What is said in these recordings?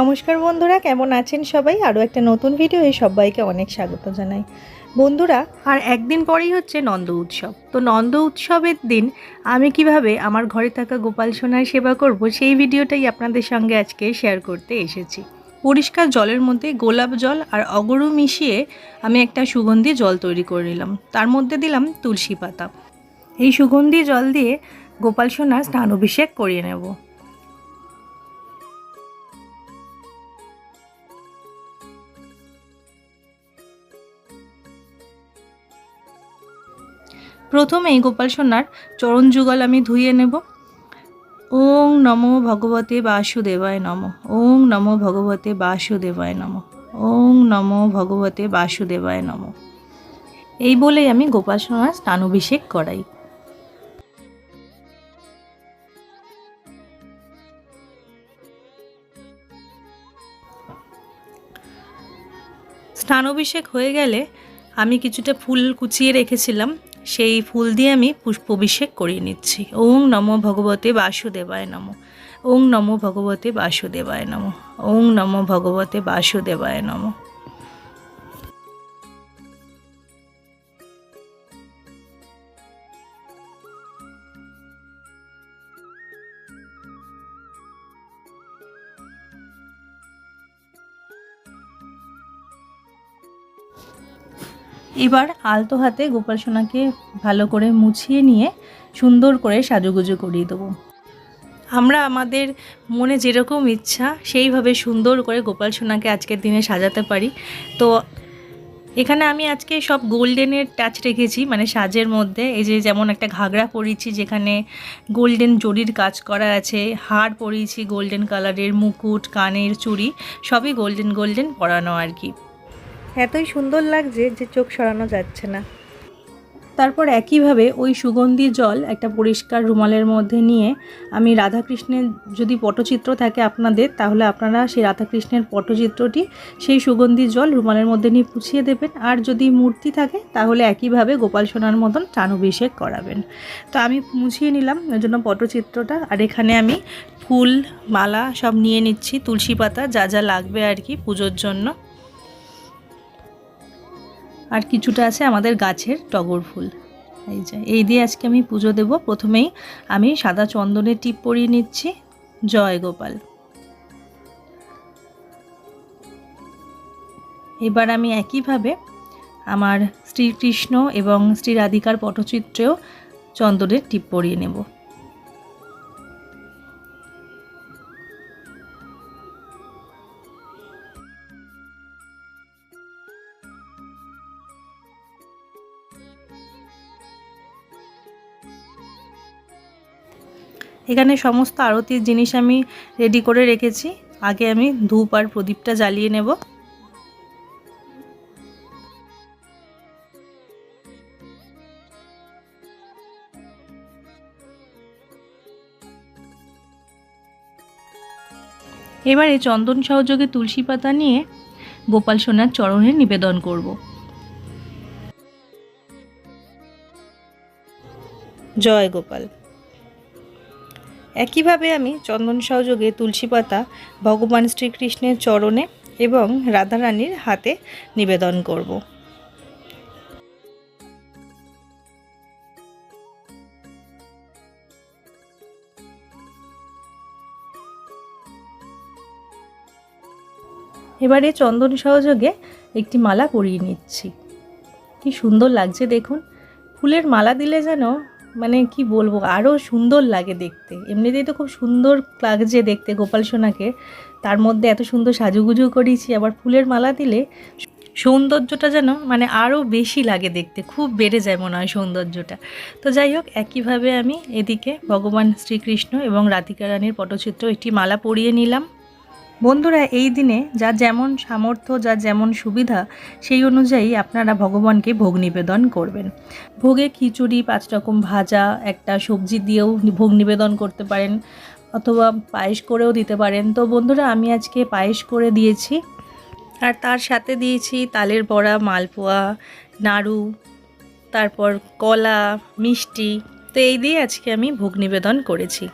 নমস্কার বন্ধুরা, কেমন আছেন সবাই? আরও একটা নতুন ভিডিও এই সবাইকে অনেক স্বাগত জানাই। বন্ধুরা, আর একদিন পরেই হচ্ছে নন্দ উৎসব। তো নন্দ উৎসবের দিন আমি কীভাবে আমার ঘরে থাকা গোপাল সোনার সেবা করব, সেই ভিডিওটাই আপনাদের সঙ্গে আজকে শেয়ার করতে এসেছি। পরিষ্কার জলের মধ্যে গোলাপ জল আর অগরু মিশিয়ে আমি একটা সুগন্ধি জল তৈরি করে নিলাম। তার মধ্যে দিলাম তুলসী পাতা। এই সুগন্ধি জল দিয়ে গোপাল সোনার স্নান অভিষেক করিয়ে নেব। প্রথমেই গোপাল সোনার চরণ যুগল আমি ধুয়ে নেব। ওং নমো ভগবতে বাসুদেবায় নম। ওং নমো ভগবতে বাসুদেবায় নম। ওং নমো ভগবতে বাসুদেবায় নম। এই বলেই আমি গোপাল সোনার স্নানাভিষেক করাই। স্নানাভিষেক হয়ে গেলে আমি কিছুটা ফুল কুচিয়ে রেখেছিলাম। সেই ফুল দিয়ে আমি পুষ্পাভিষেক করিয়ে নিচ্ছি। ওং নমো ভগবতে বাসুদেবায় নম। ওং নমো ভগবতে বাসুদেবায় নম। ওং নমো ভগবতে বাসুদেবায় নম। এবার আলতো হাতে গোপাল সোনাকে ভালো করে মুছিয়ে নিয়ে সুন্দর করে সাজুগুজু করিয়ে দেবো। আমরা আমাদের মনে যেরকম ইচ্ছা সেইভাবে সুন্দর করে গোপাল সোনাকে আজকের দিনে সাজাতে পারি। তো এখানে আমি আজকে সব গোল্ডেনের টাচ রেখেছি মানে সাজের মধ্যে। এই যে যেমন একটা ঘাগরা পরিয়েছি, যেখানে গোল্ডেন জরির কাজ করা আছে, হার পরিয়েছি, গোল্ডেন কালারের মুকুট, কানের চুড়ি, সবই গোল্ডেন গোল্ডেন পরানো আর কি। এতই সুন্দর লাগছে যে চোখ সরানো যাচ্ছে না। তারপর একইভাবে ওই সুগন্ধি জল একটা পরিষ্কার রুমালের মধ্যে নিয়ে আমি রাধাকৃষ্ণের যদি পটচিত্র থাকে আপনাদের, তাহলে আপনারা সেই রাধাকৃষ্ণের পটচিত্রটি সেই সুগন্ধি জল রুমালের মধ্যে নিয়ে পুছিয়ে দেবেন। আর যদি মূর্তি থাকে, তাহলে একইভাবে গোপাল সোনার মতন চানুভিষেক করাবেন। তো আমি মুছিয়ে নিলাম, ওই জন্য পটচিত্রটা। আর এখানে আমি ফুল, মালা সব নিয়ে নিচ্ছি, তুলসী পাতা, যা যা লাগবে আর কি পুজোর জন্য। আর কিছুটা আছে আমাদের গাছের টগর ফুল। এই যে, এই দিয়ে আজকে আমি পুজো দেব। প্রথমেই আমি সাদা চন্দনের টিপ পরিয়ে নিচ্ছি। জয় গোপাল। এবার আমি একইভাবে আমার শ্রীকৃষ্ণ এবং শ্রী রাধিকার পটচিত্রেও চন্দনের টিপ পরিয়ে নেব। এখানে সমস্ত আরতির জিনিস আমি রেডি করে রেখেছি। আগে আমি ধূপ আর প্রদীপটা জ্বালিয়ে নেব। এবারে চন্দন সহযোগে তুলসী পাতা নিয়ে গোপাল সোনার চরণে নিবেদন করব। জয় গোপাল। একইভাবে আমি চন্দন সহযোগে তুলসী পাতা ভগবান শ্রীকৃষ্ণের চরণে এবং রাধারানীর হাতে নিবেদন করব। এবারে চন্দন সহযোগে একটি মালা পরিয়ে নিচ্ছি। কি সুন্দর লাগছে দেখুন। ফুলের মালা দিলে যেন মানে কি বলব আরও সুন্দর লাগে দেখতে। এমনিতেই তো খুব সুন্দর লাগছে দেখতে গোপাল সোনাকে। তার মধ্যে এত সুন্দর সাজুগুজু করেছি, আবার ফুলের মালা দিলে সৌন্দর্যটা যেন মানে আরও বেশি লাগে দেখতে, খুব বেড়ে যায় মনে হয় সৌন্দর্যটা। তো যাই হোক, একইভাবে আমি এদিকে ভগবান শ্রীকৃষ্ণ এবং রাধিকা রানীর পটচিত্র একটি মালা পরিয়ে নিলাম। বন্ধুরা, এই দিনে যা যেমন সামর্থ্য, যা যেমন সুবিধা, সেই অনুযায়ী আপনারা ভগবানকে ভোগ নিবেদন করবেন। ভোগে খিচুড়ি, পাঁচ রকম ভাজা, একটা সবজি দিয়েও ভোগ নিবেদন করতে পারেন, অথবা পায়েস করেও দিতে পারেন। তো বন্ধুরা, আমি আজকে পায়েস করে দিয়েছি, আর তার সাথে দিয়েছি তালের বড়া, মালপোয়া, নাড়ু, তারপর কলা, মিষ্টি। তো এই দিয়ে আজকে আমি ভোগ নিবেদন করেছি।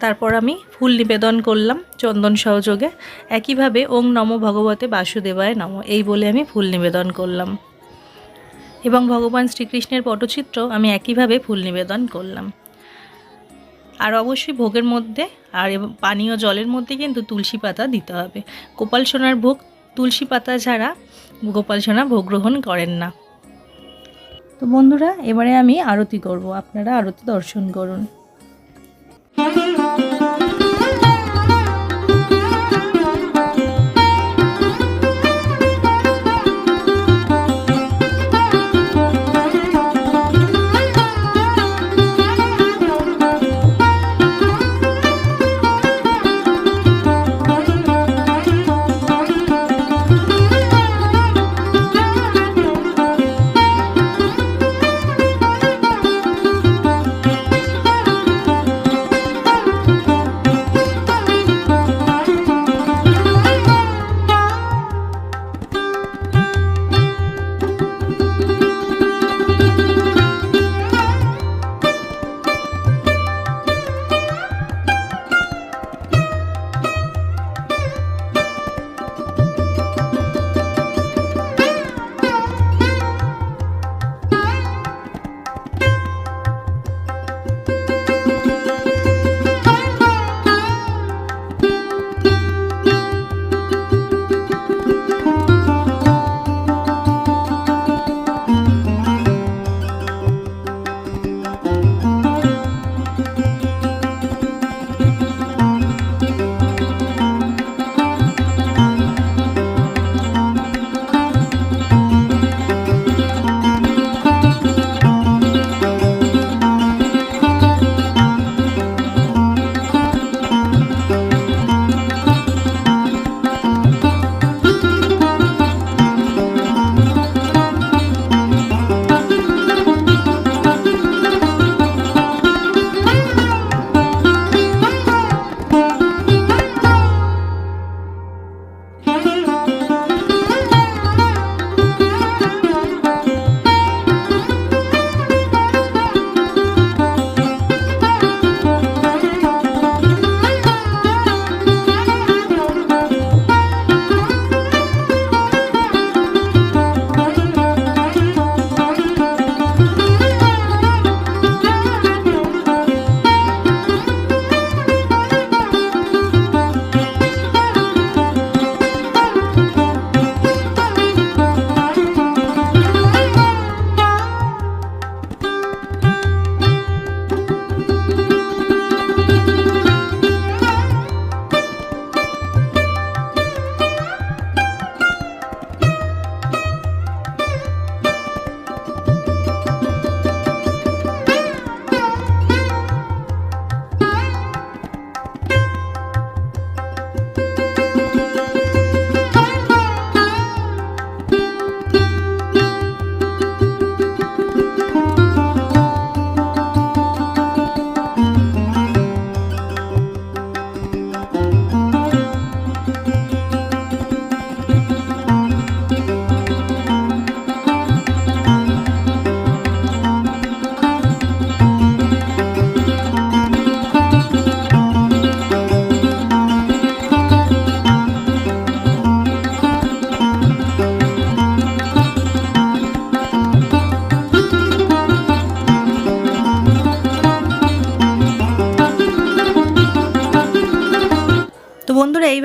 তারপর আমি ফুল নিবেদন করলাম চন্দন সহযোগে। একইভাবে ওং নম ভগবতে বাসুদেবায় নম, এই বলে আমি ফুল নিবেদন করলাম। এবং ভগবান শ্রীকৃষ্ণের পটচিত্র আমি একইভাবে ফুল নিবেদন করলাম। আর অবশ্যই ভোগের মধ্যে আর পানীয় জলের মধ্যে কিন্তু তুলসী পাতা দিতে হবে। গোপাল সোনার ভোগ, তুলসী পাতা ছাড়া গোপাল সোনা ভোগ গ্রহণ করেন না। তো বন্ধুরা, এবারে আমি আরতি করব। আপনারা আরতি দর্শন করুন। তো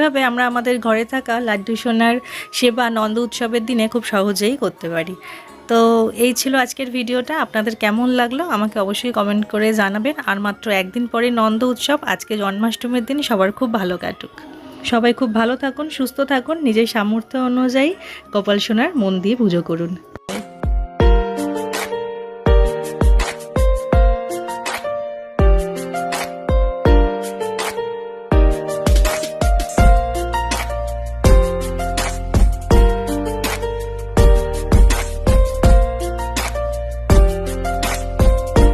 এইভাবে আমরা আমাদের ঘরে থাকা লাড্ডু সোনার সেবা, নন্দ উৎসবের দিনে খুব সহজেই করতে পারি। তো এই ছিল আজকের ভিডিওটা। আপনাদের কেমন লাগল আমাকে অবশ্যই কমেন্ট করে জানাবেন। আর মাত্র একদিন পরে নন্দ উৎসব, আজকে জন্মাষ্টমীর দিন, সবার খুব ভালো কাটুক। সবাই খুব ভালো থাকুন, সুস্থ থাকুন, নিজের সামর্থ্য অনুযায়ী কপাল সোনার মন দিয়ে পুজো করুন।